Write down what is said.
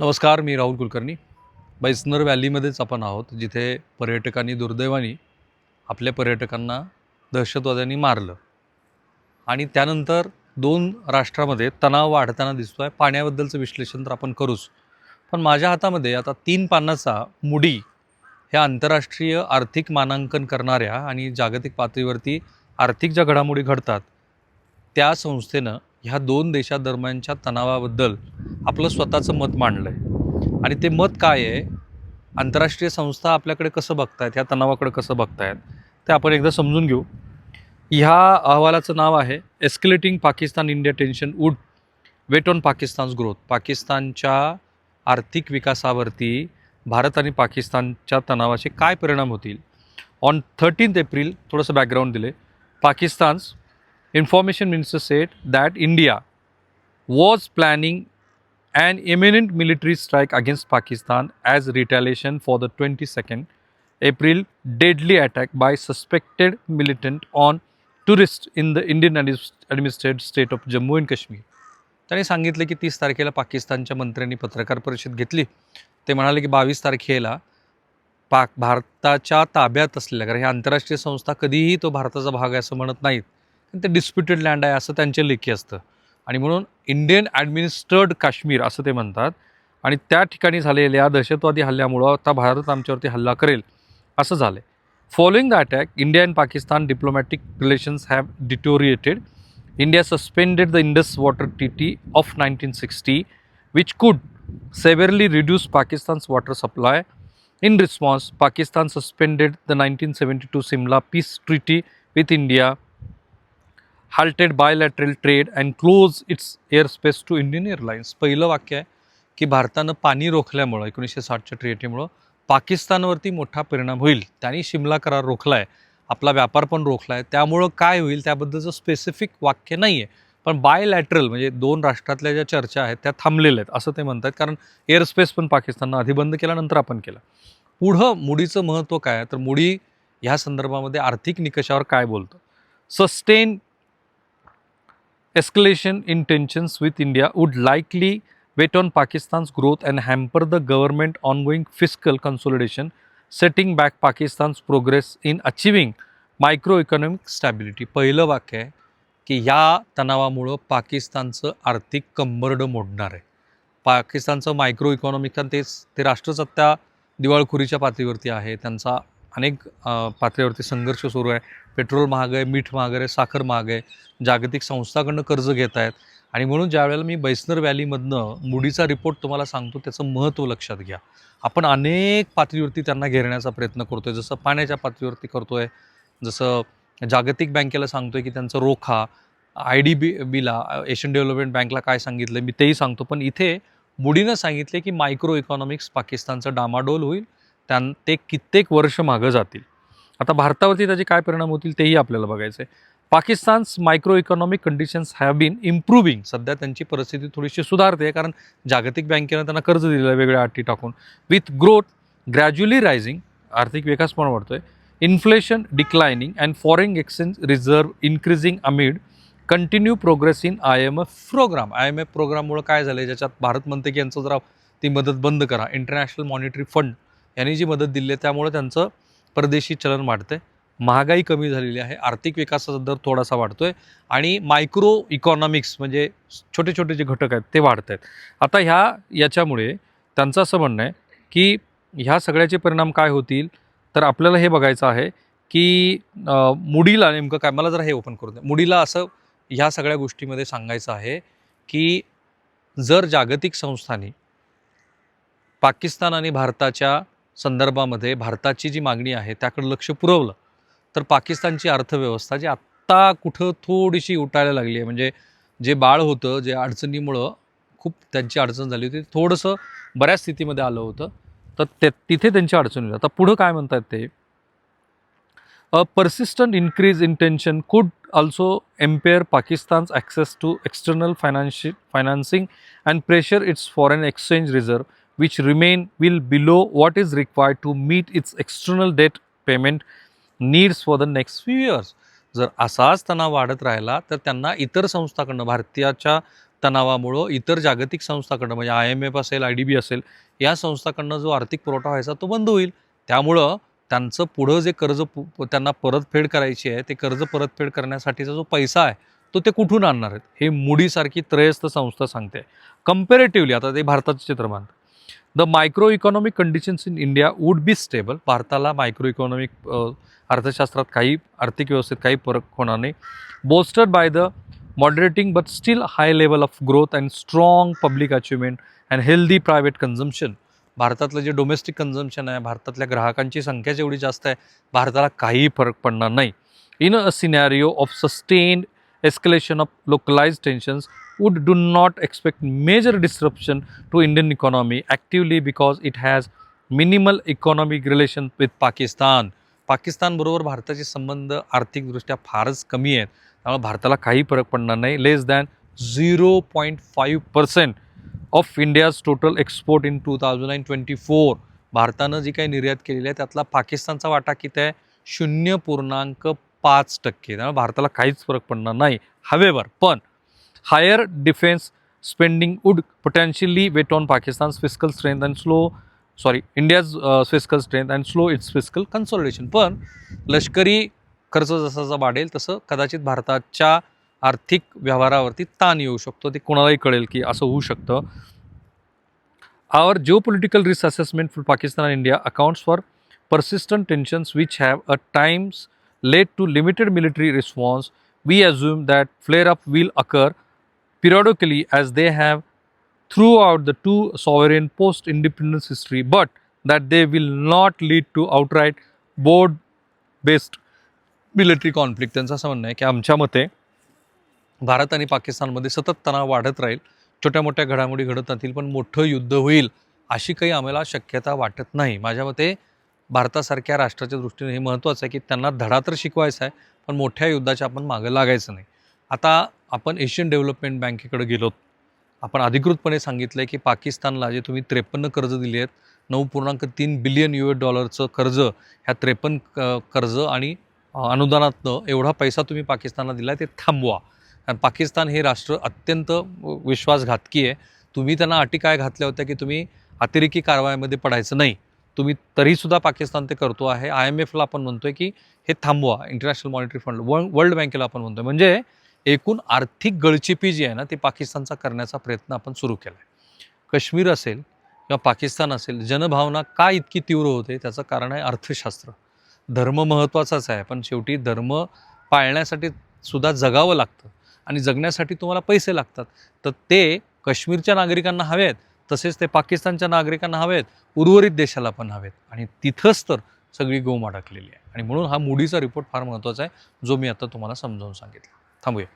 नमस्कार मी राहुल कुलकर्णी. बैसनर व्हॅलीमध्येच आपण आहोत जिथे पर्यटकांनी दुर्दैवाने आपल्या पर्यटकांना दहशतवाद्यांनी मारलं. आणि त्यानंतर दोन राष्ट्रामध्ये तणाव वाढताना दिसतो आहे पाण्याबद्दलचं विश्लेषण तर आपण करूच. पण माझ्या हातामध्ये आता तीन पानाचा मुडी ह्या आंतरराष्ट्रीय आर्थिक मानांकन करणाऱ्या आणि जागतिक पातळीवरती आर्थिक ज्या घडामोडी घडतात त्या संस्थेनं ह्या दोन देशादरम्यानच्या तणावाबद्दल आपलं स्वतःचं मत मांडलं आहे आणि ते मत काय आहे? आंतरराष्ट्रीय संस्था आपल्याकडे कसं बघतायत? ह्या तणावाकडे कसं बघतायत? ते आपण एकदा समजून घेऊ. ह्या अहवालाचं नाव आहे escalating Pakistan India tension would weigh on Pakistan's growth पाकिस्तानच्या आर्थिक विकासावरती भारत आणि पाकिस्तानच्या तणावाचे काय परिणाम होतील? ऑन थर्टीन्थ एप्रिल थोडंसं बॅकग्राऊंड दिले Pakistan's Information Minister said that India was planning an imminent military strike against Pakistan as retaliation for the 22nd April deadly attack by suspected militant on tourists in the Indian administered state of Jammu and Kashmir. त्याने सांगितलं की तीस तारखेला पाकिस्तानच्या मंत्र्यांनी पत्रकार परिषद घेतली ते म्हणाले की बावीस तारखेला पाक भारताच्या ताब्यात असलेल्या कारण ह्या आंतरराष्ट्रीय संस्था कधीही तो भारताचा भाग आहे असं म्हणत नाहीत ते डिस्प्युटेड लँड आहे असं त्यांचे लेखी असतं. आणि म्हणून इंडियन ॲडमिनिस्टर्ड काश्मीर असं ते म्हणतात. आणि त्या ठिकाणी झालेल्या दहशतवादी हल्ल्यामुळं आता भारत आमच्यावरती हल्ला करेल असं झालं आहे following the attack India and Pakistan diplomatic relations have deteriorated India suspended the Indus water T T of nineteen sixty which could severely reduce Pakistan's water supply in response Pakistan suspended the nineteen seventy two Simla peace treaty with India halted bilateral trade and close its airspace to Indian Airlines. पहिलं वाक्य आहे की भारतानं पाणी रोखल्यामुळं एकोणीसशे साठच्या ट्रीटीमुळं पाकिस्तानवरती मोठा परिणाम होईल. त्यांनी शिमला करार रोखला आहे आपला व्यापार पण रोखला आहे त्यामुळं काय होईल त्याबद्दलचं स्पेसिफिक वाक्य नाही आहे पण बायलॅटरल म्हणजे दोन राष्ट्रातल्या ज्या चर्चा आहेत त्या थांबलेल्या आहेत असं ते म्हणतात. कारण एअरस्पेस पण पाकिस्ताननं आधी बंद केल्यानंतर आपण केला. पुढं मुडीचं महत्त्व काय आहे? तर मुडी ह्या संदर्भामध्ये आर्थिक निकषावर काय बोलतं? Sustain escalation in tensions with India would likely wait on Pakistan's growth and hamper the government ongoing fiscal consolidation, setting back Pakistan's progress in achieving microeconomic stability पहिलं वाक्य आहे की या तणावामुळं पाकिस्तानचं आर्थिक कंबरडं मोडणार आहे पाकिस्तानचं मायक्रो इकॉनॉमिक कारण तेच ते राष्ट्रसत्ता दिवाळखोरीच्या पातळीवरती आहे त्यांचा अनेक पातळीवरती संघर्ष सुरू आहे. पेट्रोल महाग आहे मीठ महाग आहे साखर महाग आहे. जागतिक संस्थाकडनं कर्ज घेत आहेत. आणि म्हणून ज्या वेळेला मी बैसनर व्हॅलीमधनं मुडीचा रिपोर्ट तुम्हाला सांगतो त्याचं महत्त्व लक्षात घ्या. आपण अनेक पातळीवरती त्यांना घेरण्याचा प्रयत्न करतो आहे जसं पाण्याच्या पातळीवरती करतो आहे जसं जागतिक बँकेला सांगतो आहे की त्यांचं रोखा आय डी बी बीला एशियन डेव्हलपमेंट बँकला काय सांगितलं मी तेही सांगतो. पण इथे मुडीनं सांगितले की मायक्रो इकॉनॉमिक्स पाकिस्तानचं डामाडोल होईल. त्यां ते कित्येक वर्ष मागं जातील. आता भारतावरती त्याचे काय परिणाम होतील तेही आपल्याला बघायचं आहे Pakistan's microeconomic conditions have been improving सध्या त्यांची परिस्थिती थोडीशी सुधारते कारण जागतिक बँकेनं त्यांना कर्ज दिलेलं आहे वेगळ्या अटी टाकून. विथ ग्रोथ ग्रॅज्युअली रायझिंग आर्थिक विकास पण वाढतोय. Inflation declining and foreign exchange reserve increasing amid continue progress in I M F programme I M F प्रोग्राममुळं काय झालं आहे ज्याच्यात भारत म्हणते की यांचं जरा ती मदत बंद करा. इंटरनॅशनल मॉनिटरी फंड यांनी जी मदत दिली आहे त्यामुळे त्यांचं परदेशी चलन वाढतंय. महागाई कमी झालेली आहे आर्थिक विकासाचा दर थोडासा वाढतोय आणि मायक्रो इकॉनॉमिक्स म्हणजे छोटे छोटे जे घटक आहेत ते वाढत आहेत. आता ह्या याच्यामुळे त्यांचं असं म्हणणं आहे की ह्या सगळ्याचे परिणाम काय होतील? तर आपल्याला हे बघायचं आहे की मुडीला नेमकं काय? मला जरा हे ओपन करून द्या. मुडीला असं ह्या सगळ्या गोष्टीमध्ये सांगायचं आहे की जर जागतिक संस्थांनी पाकिस्तान आणि भारताच्या संदर्भामध्ये भारताची जी मागणी आहे त्याकडे लक्ष पुरवलं. तर पाकिस्तानची अर्थव्यवस्था जी आत्ता कुठं थोडीशी उठायला लागली आहे म्हणजे जे बाळ होतं जे अडचणीमुळं खूप त्यांची अडचण झाली होती थोडंसं बऱ्याच स्थितीमध्ये आलं होतं. तर ते तिथे त्यांची अडचण होती आता पुढं काय म्हणतात ते? A persistent increase in tension could also impair Pakistan's access to external financial financing and pressure its foreign exchange which remain will below what is required to meet its external debt payment needs for the next few years. जर असाच तणाव वाढत राहिला तर त्यांना इतर संस्थाकडनं भारतीयाच्या तणावामुळं इतर जागतिक संस्थाकडनं म्हणजे आय एम एफ असेल आय डी बी असेल या संस्थाकडनं जो आर्थिक पुरवठा व्हायचा तो बंद होईल. त्यामुळं त्यांचं पुढं जे कर्ज पु- त्यांना परतफेड करायची आहे ते कर्ज परतफेड करण्यासाठीचा जो पैसा आहे तो ते कुठून आणणार आहेत? हे मुडीसारखी त्रयस्थ संस्था सांगते. कंपेरेटिव्हली आता ते भारताचं चित्र मानतं the microeconomic conditions in India would be stable भारताला मायक्रो इकॉनॉमिक अर्थशास्त्रात काही आर्थिक व्यवस्थेत काही फरक होणार नाही. Bolstered by the moderating but still high level of growth and strong public achievement and healthy private consumption भारतातलं जे डोमेस्टिक कन्झम्पशन आहे भारतातल्या ग्राहकांची संख्या जेवढी जास्त आहे भारताला काहीही फरक पडणार नाही. In a scenario of sustained escalation of localized tensions would do not expect major disruption to Indian economy actively because it has minimal economic relation with Pakistan. पाकिस्तानबरोबर भारताचे संबंध आर्थिकदृष्ट्या फारच कमी आहेत. त्यामुळे भारताला काही फरक पडणार नाही. Less than zero point five percent of India's total export in two thousand and twenty four भारतानं जी काही निर्यात केलेली आहे त्यातला पाकिस्तानचा वाटा किती आहे? शून्य पूर्णांक पाच टक्के. त्यामुळे भारताला काहीच फरक पडणार नाही. हवेवर पण higher defence spending would potentially weigh on Pakistan physical strength and slow sorry India's physical strength and slow its physical consolidation पण लष्करी खर्च जसा जसा वाढेल तसं कदाचित भारताच्या आर्थिक व्यवहारावरती ताण येऊ शकतो. ते कोणालाही कळेल की असं होऊ शकतं. Our geopolitical risk assessment for Pakistan and India accounts for persistent tensions which have a times led to limited military response. We assume that flare up will occur periodically as they have throughout the two sovereign post independence history, but that they will not lead to outright board based military conflict त्यांचं असं म्हणणं आहे की आमच्या मते भारत आणि पाकिस्तानमध्ये सतत तणाव वाढत राहील छोट्या मोठ्या घडामोडी घडत राहतील पण मोठं युद्ध होईल अशी काही आम्हाला शक्यता वाटत नाही माझ्या मते भारतासारख्या राष्ट्राच्या दृष्टीने हे महत्त्वाचं आहे की त्यांना धडा तर शिकवायचा आहे पण मोठ्या युद्धाच्या आपण मागं लागायचं नाही. आता आपण एशियन डेव्हलपमेंट बँकेकडे गेलोत. आपण अधिकृतपणे सांगितलं आहे की पाकिस्तानला जे तुम्ही त्रेपन्न कर्ज दिली आहेत नऊ पूर्णांक तीन बिलियन यू एस डॉलरचं कर्ज ह्या त्रेपन्न क कर्ज आणि अनुदानातनं एवढा पैसा तुम्ही पाकिस्तानला दिला ते थांबवा. कारण पाकिस्तान हे राष्ट्र अत्यंत विश्वासघातकी आहे. तुम्ही त्यांना अटी काय घातल्या होत्या की तुम्ही अतिरेकी कारवाईमध्ये पडायचं नाही. तुम्ही तरीसुद्धा पाकिस्तान ते करतो आहे. आय एम एफला आपण म्हणतोय की हे थांबवा International Monetary Fund World World बँकेला आपण म्हणतोय. म्हणजे एकूण आर्थिक गळचिपी जी आहे ना ती पाकिस्तानचा करण्याचा प्रयत्न आपण सुरू केला आहे काश्मीर असेल किंवा पाकिस्तान असेल जनभावना का इतकी तीव्र होते? त्याचं कारण आहे अर्थशास्त्र. धर्म महत्त्वाचाच आहे पण शेवटी धर्म पाळण्यासाठी सुद्धा जगावं लागतं. आणि जगण्यासाठी तुम्हाला पैसे लागतात. तर ते काश्मीरच्या नागरिकांना हवे आहेत. तसेच ते पाकिस्तानच्या नागरिकांना हवेत उर्वरित देशाला पण हवेत. आणि तिथंच तर सगळी गोम अडकलेली आहे. आणि म्हणून हा मुडीचा रिपोर्ट फार महत्त्वाचा आहे जो मी आता तुम्हाला समजावून सांगितला. थांबूया.